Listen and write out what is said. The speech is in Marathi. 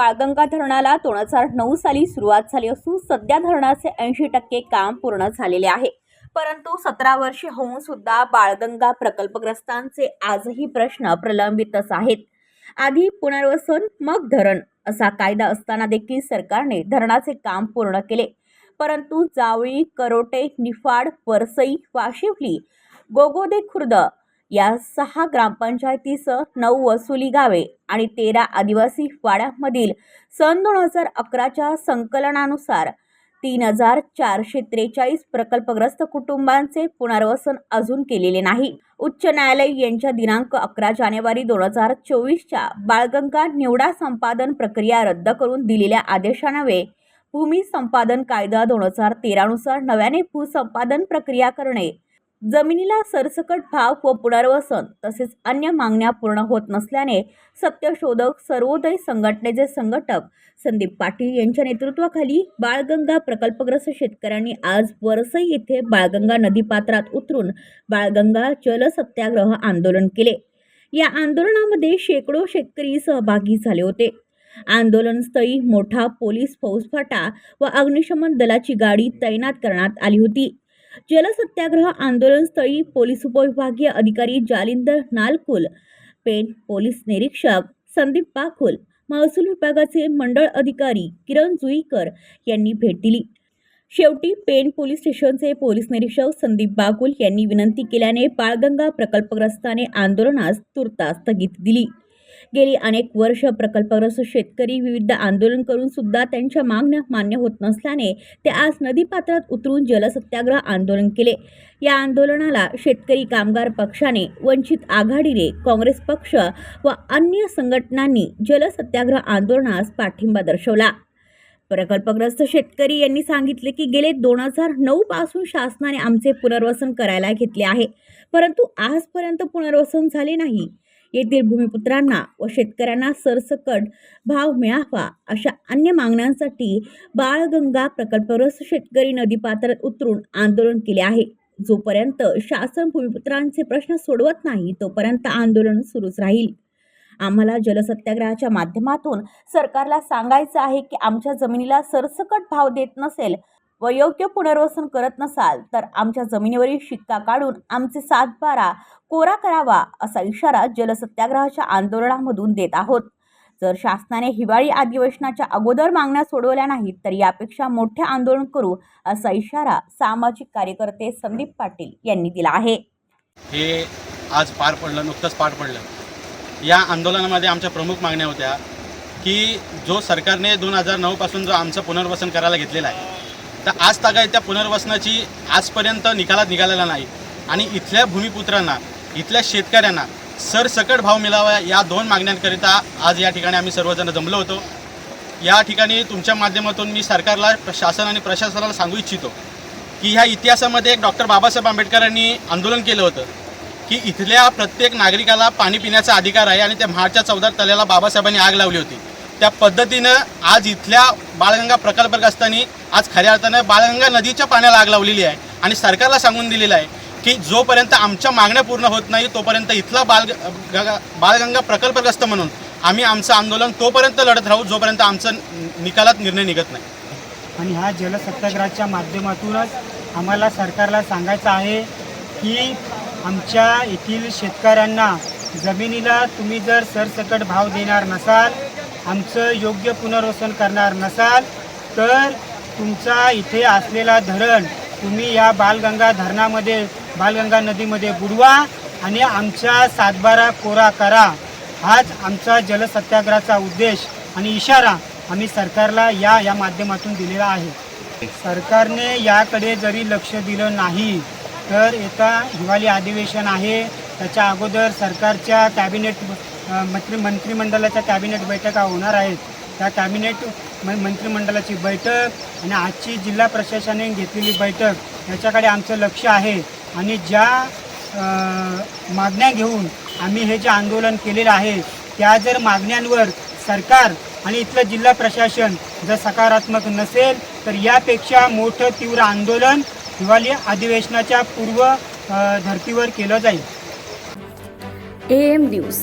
बाळगंगा धरणाला दोन हजार नऊ साली सुरुवात झाली असून सध्या धरणाचे ऐंशी टक्के काम पूर्ण झालेले आहे. परंतु सतरा वर्षे होऊन सुद्धा बाळगंगा प्रकल्पग्रस्तांचे आजही प्रश्न प्रलंबितच आहेत. आधी पुनर्वसन मग धरण असा कायदा असताना देखील सरकारने धरणाचे काम पूर्ण केले. परंतु जावळी करोटे निफाड परसई वाशिवली गोगोदे खुर्द या सहा ग्रामपंचायतीसह नऊ वसुली गावे आणि तेरा आदिवासी वाड्यामधील सन दोन हजार अकराच्या संकलनानुसार तीन हजार चारशे त्रेचाळीस प्रकल्पग्रस्त कुटुंबांचे पुनर्वसन अजून केलेले नाही. उच्च न्यायालय यांच्या दिनांक अकरा जानेवारी दोन हजार चोवीसच्या बाळगंगा निवडा संपादन प्रक्रिया रद्द करून दिलेल्या आदेशानवे भूमी संपादन कायदा दोन हजार तेरानुसार नव्याने भूसंपादन प्रक्रिया करणे जमिनीला सरसकट भाव व पुनर्वसन तसेच अन्य मागण्या पूर्ण होत नसल्याने सत्यशोधक सर्वोदय संघटनेचे संघटक संदीप पाटील यांच्या नेतृत्वाखाली बाळगंगा प्रकल्पग्रस्त शेतकऱ्यांनी आज वरसई येथे बाळगंगा नदीपात्रात उतरून बाळगंगा जल सत्याग्रह आंदोलन केले. या आंदोलनामध्ये शेकडो शेतकरी सहभागी झाले होते. आंदोलनस्थळी मोठा पोलीस फौजफाटा व अग्निशमन दलाची गाडी तैनात करण्यात आली होती. जलसत्याग्रह आंदोलनस्थळी पोलीस उपविभागीय अधिकारी जालिंदर नालकुल पेण पोलीस निरीक्षक संदीप पाखुल महसूल विभागाचे मंडळ अधिकारी किरण जुईकर यांनी भेट दिली. शेवटी पेण पोलीस स्टेशनचे पोलीस निरीक्षक संदीप बागुल यांनी विनंती केल्याने बाळगंगा प्रकल्पग्रस्ताने आंदोलनास तुर्तास स्थगिती दिली. गेली अनेक वर्ष प्रकल्पग्रस्त शेतकरी विविध आंदोलन करून सुद्धा त्यांच्या मागण्या मान्य होत नसल्याने ते आज नदीपात्रात उतरून जलसत्याग्रह आंदोलन केले. या आंदोलनाला शेतकरी कामगार पक्षाने वंचित आघाडीने काँग्रेस पक्ष व अन्य संघटनांनी जलसत्याग्रह आंदोलनास पाठिंबा दर्शवला. प्रकल्पग्रस्त शेतकरी यांनी सांगितले की गेले दोन हजार नऊ पासून शासनाने आमचे पुनर्वसन करायला घेतले आहे. परंतु आजपर्यंत पुनर्वसन झाले नाही. येथील भूमिपुत्रांना व शेतकऱ्यांना सरसकट भाव मिळावा अशा अन्य मागण्यांसाठी बाळगंगा प्रकल्पग्रस्त शेतकरी नदी पात्रात उतरून आंदोलन केले आहे. जोपर्यंत शासन भूमिपुत्रांचे प्रश्न सोडवत नाही तोपर्यंत आंदोलन सुरूच राहील. आम्हाला जलसत्याग्रहाच्या माध्यमातून सरकारला सांगायचं आहे की आमच्या जमिनीला सरसकट भाव देत नसेल व योग्य पुनर्वसन करत नसाल तर आमच्या जमिनीवरील शिक्का काढून आमचे सातबारा कोरा करावा असा इशारा जलसत्याग्रहाच्या आंदोलनामधून देत आहोत. जर शासनाने हिवाळी अधिवेशनाच्या अगोदर मागण्या सोडवल्या नाहीत तर यापेक्षा मोठे आंदोलन करू असा इशारा सामाजिक कार्यकर्ते संदीप पाटील यांनी दिला आहे. हे आज पार पडलं नुकतंच पार पडलं. या आंदोलनामध्ये आमच्या प्रमुख मागण्या होत्या की जो सरकारने दोन हजार नऊपासून जो आमचं पुनर्वसन करायला घेतलेला आहे तर आज तागायत त्या पुनर्वसनाची आजपर्यंत निकालात निघालेला नाही. आणि इथल्या भूमिपुत्रांना इथल्या शेतकऱ्यांना सरसकट भाव मिळावा या दोन मागण्यांकरिता आज या ठिकाणी आम्ही सर्वजण जमलो होतो. या ठिकाणी तुमच्या माध्यमातून मी सरकारला शासन आणि प्रशासनाला सांगू इच्छितो की ह्या इतिहासामध्ये एक डॉक्टर बाबासाहेब आंबेडकरांनी आंदोलन केलं होतं की इथल्या प्रत्येक नागरिकाला पाणी पिण्याचा अधिकार आहे आणि त्या महाडच्या चौदार तल्याला बाबासाहेबांनी आग लावली होती. त्या पद्धतीनं आज इथल्या बाळगंगा प्रकल्पग्रस्तांनी आज खऱ्या अर्थानं बाळगंगा नदीच्या पाण्याला आग लावलेली आहे. आणि सरकारला सांगून दिलेलं आहे की जोपर्यंत आमच्या मागण्या पूर्ण होत नाही तोपर्यंत इथला बाल बाळगंगा प्रकल्पग्रस्त म्हणून आम्ही आमचं आंदोलन तोपर्यंत लढत राहू जोपर्यंत आमचं निकालात निर्णय निघत नाही. आणि ह्या जलसत्याग्रहाच्या माध्यमातूनच आम्हाला सरकारला सांगायचं आहे की आमच्या येथील शेतकऱ्यांना जमिनीला तुम्ही जर सरसकट भाव देणार नसाल आमचं योग्य पुनर्वसन करणार नसाल तर तुमचा इथे असलेला धरण तुम्ही या बालगंगा धरणामध्ये बालगंगा नदीमध्ये बुडवा आणि आमच्या सातबारा कोरा करा. हाच आमचा जलसत्याग्रहाचा उद्देश आणि इशारा आम्ही सरकारला या या माध्यमातून दिलेला आहे. सरकारने याकडे जरी लक्ष दिलं नाही तर येता हिवाळी अधिवेशन आहे. त्याच्या अगोदर सरकारच्या कॅबिनेट मंत्री मंत्रिमंडळाच्या कॅबिनेट बैठका होणार आहेत. त्या कॅबिनेट म मंत्रिमंडळाची बैठक आणि आजची जिल्हा प्रशासनाने घेतलेली बैठक याच्याकडे आमचं लक्ष आहे. आणि ज्या मागण्या घेऊन आम्ही हे जे आंदोलन केलेलं आहे त्या जर मागण्यांवर सरकार आणि इथलं जिल्हा प्रशासन जर सकारात्मक नसेल तर यापेक्षा मोठं तीव्र आंदोलन दिवाळी अधिवेशनाच्या पूर्व धर्तीवर केलं जाईल. A M news.